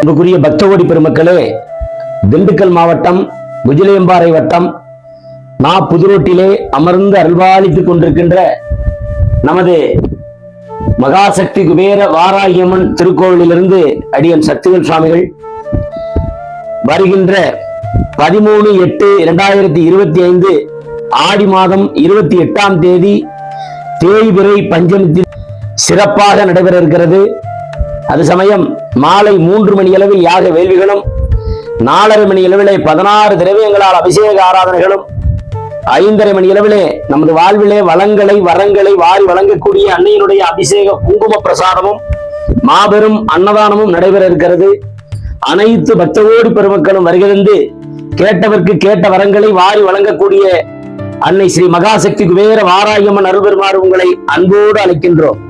அன்புக்குரிய பக்தகோடி பெருமக்களே திண்டுக்கல் மாவட்டம் குஜிலியம்பாறை வட்டம் நா புதுரோட்டிலே அமர்ந்து அருள்பாலித்துக் கொண்டிருக்கின்ற நமது மகாசக்தி குபேர வாராகியம்மன் திருக்கோவிலிருந்து அடியன் சக்திவேல் சுவாமிகள் வருகின்ற பதிமூணு எட்டு இரண்டாயிரத்தி இருபத்தி ஐந்து ஆடி மாதம் இருபத்தி எட்டாம் தேதி தேய்பிரை பஞ்சமத்தில் சிறப்பாக நடைபெற இருக்கிறது. அது சமயம் மாலை மூன்று மணி அளவில் யாக வேள்விகளும் நாலரை மணி அளவிலே பதினாறு திரவியங்களால் அபிஷேக ஆராதனைகளும் ஐந்தரை மணி அளவிலே நமது வாழ்விலே வளங்களை வரங்களை வாரி வழங்கக்கூடிய அன்னையினுடைய அபிஷேக குங்கும பிரசாதமும் மாபெரும் அன்னதானமும் நடைபெற இருக்கிறது. அனைத்து பக்தகோடி பெருமக்களும் வருகிறது கேட்டவர்க்கு கேட்ட வரங்களை வாரி வழங்கக்கூடிய அன்னை ஸ்ரீ மகாசக்தி குபேர வாராயம்மன் அருள்பெருமாறு உங்களை அன்போடு அழைக்கின்றோம்.